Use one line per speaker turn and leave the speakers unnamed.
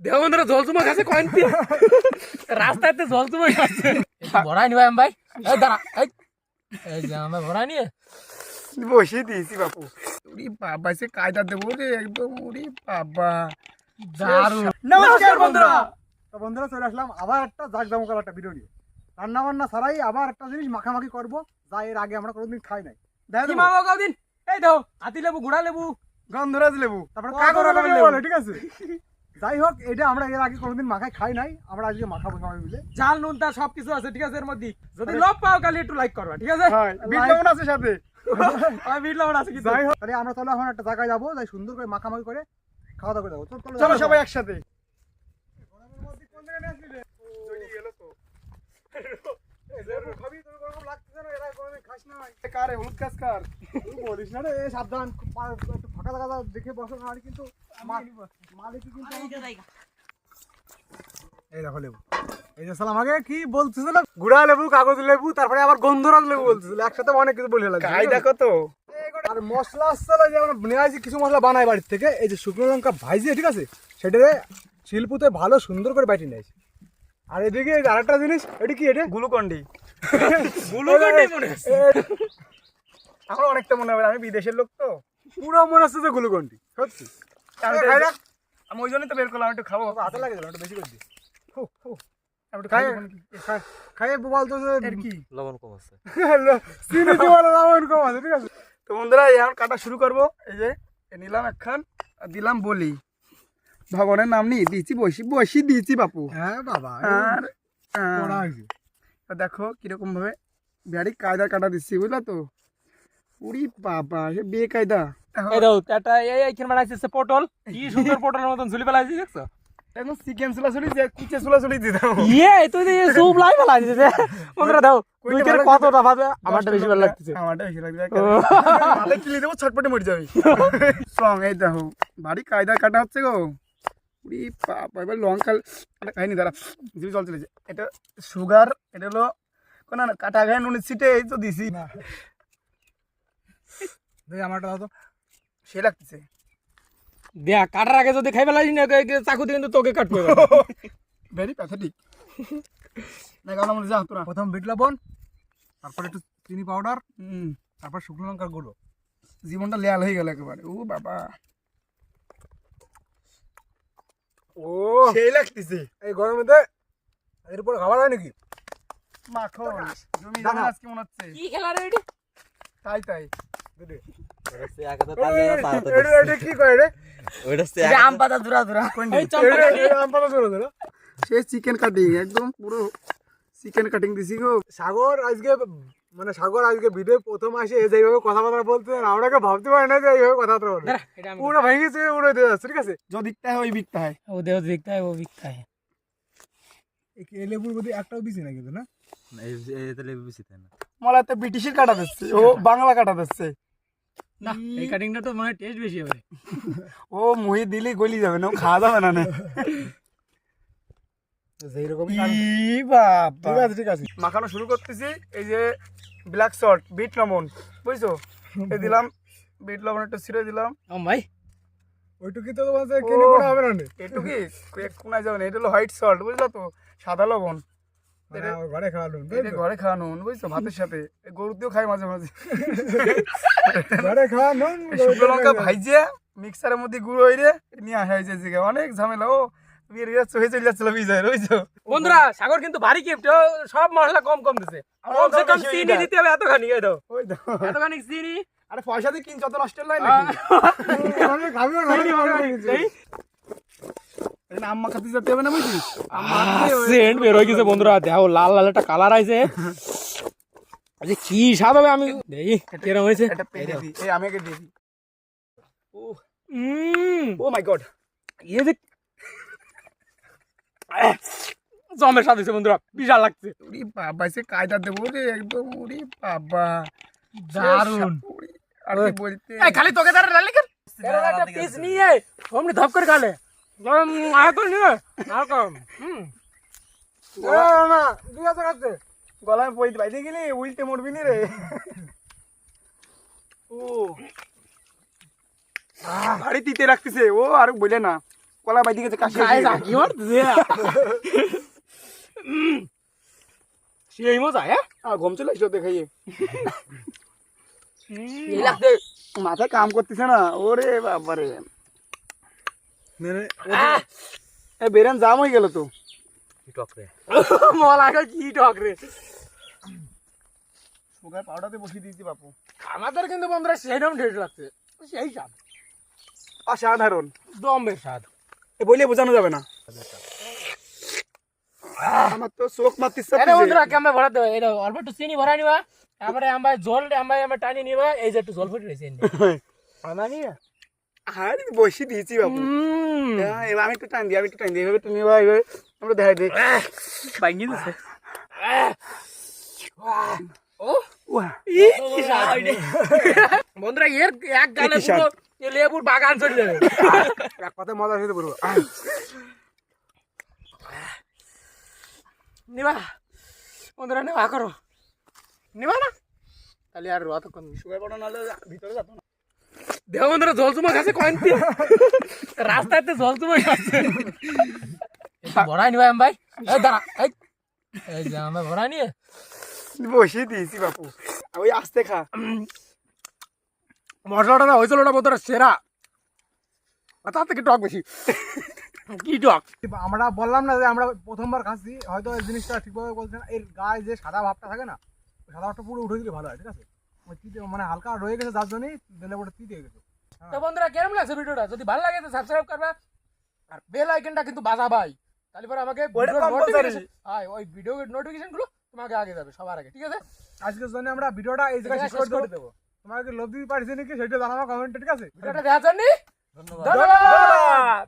দেহ বন্ধুরা জল চুমা খাচ্ছে কয়েনটি রাস্তাতে জল চুমা খাচ্ছে ভরাই নিবাই আমি ভাই। এই দাঁড়া এই। এই যে আমরা ভরাই নিয়ে।
বসিয়ে দিয়েছি বাপু। উরি বাবা সে কায়দা দেবো রে একদম উরি বাবা।
দারুণ।
নমস্কার বন্ধুরা। তো বন্ধুরা চলে আসলাম আবার একটা জাক জমকাল একটা ভিডিও নিয়ে। রান্না বান্না ছাড়াই আবার একটা জিনিস মাখামাখি করব যা এর আগে আমরা কোনোদিন খাই নাই। দেখা?
মামা গাও দিন এই দাও হাতি লেবু গুড়া লেবু।
গন্ধরাজ লেবু।
তারপরে
লাগানো লেবু।
ঠিক আছে? যাই হোক এটা আমরা এর আগে কোনোদিন মাখায় খাই নাই। আমরা আজকে মাখাবো সবাই মিলে।
ঝাল নুন তা সবকিছু আছে ঠিক আছে এর মধ্যে যদি লোভ পাও কালি একটু লাইক করবা ঠিক আছে?
বিট লবণ আছে সাথে।
আমি বিট লবণ আছে কিন্তু।
যাই হোক তাহলে আমরা তাহলে এখন একটা জায়গায় যাব যাই সুন্দর করে মাখামাখি করে খাওয়া দাওয়া করে যাব। চলো।
সবাই একসাথে। কারে হলুদ কার?
তুই বলিস না রে, সাবধান ফাঁকা জায়গা দেখে বসো না কিন্তু এই দেখো লেবু। এই যে সালাম আগে কি বলতেছিল গুড়া লেবু কাগজ লেবু তারপরে আবার গন্ধরাজ লেবু বলতেছিল। একসাথে অনেক কিছু বলে লাগছে
কায়দা কত
আর মশলা আসলে যে আমরা নিয়ে আসি কিছু মশলা বানাই বাড়ির থেকে। এই যে শুকনো লঙ্কা ভাইজিয়ে ঠিক আছে? সেটারে শিল্পুতে ভালো সুন্দর করে বাইটি নিয়েছি। আর এদিকে আরেকটা জিনিস এটা কি এটা?
গ্লুকন্ডি।
গ্লুকন্ডি মনে
আমার অনেকটা মনে হবে আমি বিদেশের লোক তো।
পুরো মনে হচ্ছে যে গুলুকন্ডি সত্যি।
আমি ওই জন্যই তো বের করলাম একটু খাব।
হাতে লাগে গেল একটু বেশি করে দিই
আমি একটু
খাই
খাই
খাই- খাইয়ে বলতো যে
এর কি?
লবণ কম আছে।
চিনি দিয়ে বলে দাও এরকম আছে ঠিক আছে?
তো বন্ধুরা এখন কাটা শুরু করব। এই যে নিলাম একখান আর দিলাম বলি। ভগবানের নাম নিয়ে দিয়েছি বসি বসি দিয়েছি বাপু।
হ্যাঁ বাবা
আর দেখো কীরকম ভাবে বিহারি কায়দা কাটা দিচ্ছি বুঝলা তো? উরি বাবা সে বিয়ে কায়দা
এটা এই এইখানে বানাইছে পটল। কি সুন্দর পটলের মতন ঝুলি ফেলাইছি দেখছ?
এখন চিকেন চুলাচুলি যে কুচে চুলাচুলি দিতাম
ইয়ে তুই তো সুপ লাই ফেলাইছিস রে বন্ধুরা দাও
কইটা
দুইটার কতটা ভাবে আমারটা বেশি ভালো লাগতেছে।
আমারটা বেশি লাগছে তাহলে কিলি দেবো ছটপটে মরে যাবি। স্ট্রং এই দেখো। বাড়ি কায়দা কাটা হচ্ছে গো। উরি বাবা এবার লঙ্কা একটা খাইনি দাঁড়া। জিভে জল চলেছে। এটা সুগার এটা হলো কোন না কাটা নুনের ছিটে এই তো দিছি।
দেখি আমারটা দাও তো।
সে লাগতেছে
দেখ কাটার আগে যদি খাই ফেলাইছি না চাকু দিয়ে কিন্তু তোকে কাটবে
ভেরি প্যাথেটিক না মনে যা তোরা।
প্রথম বিট লবণ তারপর একটু চিনি পাউডার
হুম।
তারপর শুকনো লঙ্কার গুঁড়ো।
জীবনটা লেয়াল হয়ে গেল একেবারে। ও বাবা।
ও।
সেই লাগতেছে।
এই গরমেতে এর উপর খাবার হয় নাকি?
মাখন। জমি। আজকে মনে হচ্ছে।
কি খেলা রে
তাই তাই।
মানে সাগর আজকে ভিডিও প্রথম আসে যেভাবে কথাবার্তা বলতে আমরা ভাবতে পারি না যে এইভাবে কথাবার্তা পুরো ভেঙে গেছে ঠিক আছে?
যদি হয় ওই হয়।
ও দেহ হয় ও হয়।
একটাও না কিন্তু না?
না মলা তো
ব্রিটিশের কাটা দিচ্ছে ও বাংলা কাটা দিচ্ছে।
না এই কাটিংটা তো মানে টেস্ট বেশি হবে।
ও মুহি দিলি গলি যাবে না খাওয়া যাবে না না।
সেই রকম
ই বাবা।
ঠিক আছে ঠিক আছে।
মাখানো শুরু করতেছি এই যে ব্ল্যাক সল্ট বিট লবণ বুঝছ? এই দিলাম বিট লবণ একটু ছিঁড়ে দিলাম।
আম ভাই
ওইটুকি তো বলছে কিনে হবে না নে।
একটু কি এক কোনায় যাবে না এটা হলো হোয়াইট সল্ট বুঝলো তো? সাদা লবণ।
ঘরে খাওয়ালো
এটা ঘরে খাওয়ানো বুঝছ? ভাতের সাথে। গরু দিয়েও খাই মাঝে মাঝে।
ঘরে
শুকনো লঙ্কা ভাইজিয়া মিক্সারের মধ্যে গুঁড়ো হইরে নিয়ে আসা হয়েছে এদিকে। অনেক ঝামেলা ও
বন্ধুরা সাগর কিন্তু ভারী গিফট সব মশলা কম কম দিছে। কমসে কম চিনি দিতে হবে এতখানি এই দাও। এতখানি চিনি।
আরে পয়সা দিয়ে কিনছ অত নষ্ট
ঘরে না
চিনি এই।
নাকি আম্মা খাতে যেতে হবে না বুঝছিস
সেন্ট বের হয়ে গেছে বন্ধুরা। দেখো লাল লাল একটা কালার আইছে। আচ্ছা কি স্বাদ হবে আমি দেখি কিরম হয়েছে?
এটা পেয়ে দিই এই আমি আগে দিয়ে ও মাই গড
ইয়ে যে জমের স্বাদ হয়েছে বন্ধুরা বিশাল লাগছে।
উরি বাবা সে কায়দা দেবো রে একদম উরি বাবা।
দারুণ।
আর বলতে?
খালি তোকে দাঁড়া লালি কর। পিস নিয়ে অমনি ধপ করে খালে।
গলায় পই বাইতে গেলি উল্টে মরবি নি রে। ও। ভারী তিতে রাখতেছে। ও আর বলে না। কলা বাইদি গেছে কাশি
মারতেছে। সেই মজা হ্যাঁ?
আর ঘুম চলে আসলো দেখাইয়ে মাথায় কাম করতেছে না। ওরে বাবারে। এ বেরেন জাম হয়ে গেল তো।
কি টক রে?
মলা কি টক রে।
সুগার পাউডারতে বসিয়ে দিয়েছি বাপু।
আমাদের কিন্তু বন্ধুরা সেইরকম ঢেট লাগছে। সেই স্বাদ।
অসাধারণ।
দমের স্বাদ।
এ বলে বোঝানো যাবে না। আমার তো চোখ মারতেছে
এটা বন্ধুরা কেমন ভরা দেবে এটা অল্প একটু চিনি ভরা নিবা। তারপরে আমরা জল আমরা আমরা টানি নিবা। এই যে একটু জল ফুটে রয়েছে আমার নিয়ে।
হ্যাঁ বসিয়ে দিয়েছি বাপু হ্যাঁ, এবার আমি একটু টান দিই আমি একটু টান দিই। এভাবে টান এবার এভাবে আমরা দেখাই দিই।
ভাঙিয়ে দিচ্ছে বন্ধুরা এর এক গালে পুরো এ লেবুর বাগান চলে যাবে।
এক কথায় মজা খেতে বলব
নিবা। বন্ধুরা নেওয়া করো। নিবা না? তাহলে আর অতক্ষণ
সুগার পাউডার নাহলে ভিতরে যেত না।
দেহ বন্ধুরা জল চুমা খাচ্ছে কয়েন দিয়ে। রাস্তাতে জল চুমা খাচ্ছে একটু ভরাই নিবা এম ভাই। এই দাঁড়া এই। এই যে আমরা ভরাই নিয়ে।
বসিয়ে দিয়েছি বাপু। ওই আস্তে খা।
মশলাটা না হয়েছিল ওটা বন্ধুরা সেরা। তার থেকে টক বেশি? কি টক?
আমরা বললাম না যে আমরা প্রথমবার খাচ্ছি হয়তো এই জিনিসটা ঠিকভাবে বলছে না। এর গায়ে যে সাদা ভাবটা থাকে না সাদা ভাবটা পুরো উঠে দিলে ভালো হয় ঠিক আছে? ওই তিতে মানে হালকা রয়ে গেছে যার জন্যই দিলে ওটা তিতে গেছে।
তো বন্ধুরা কেমন লাগছে ভিডিওটা? যদি ভালো লাগে তো সাবস্ক্রাইব করবে। আর বেল আইকনটা কিন্তু বাজা ভাই। তাহলে পরে আমাকে হ্যাঁ ওই ভিডিও নোটিফিকেশনগুলো তোমাকে আগে যাবে সবার আগে ঠিক আছে?
আজকের জন্য আমরা ভিডিওটা এই জায়গায় শেষ
করে
দেবো। তোমাকে লোভ দিতে পারছি নাকি? সেটা জানাব কমেন্টে ঠিক আছে
ভিডিওটা দেখার জন্য
ধন্যবাদ।
ধন্যবাদ।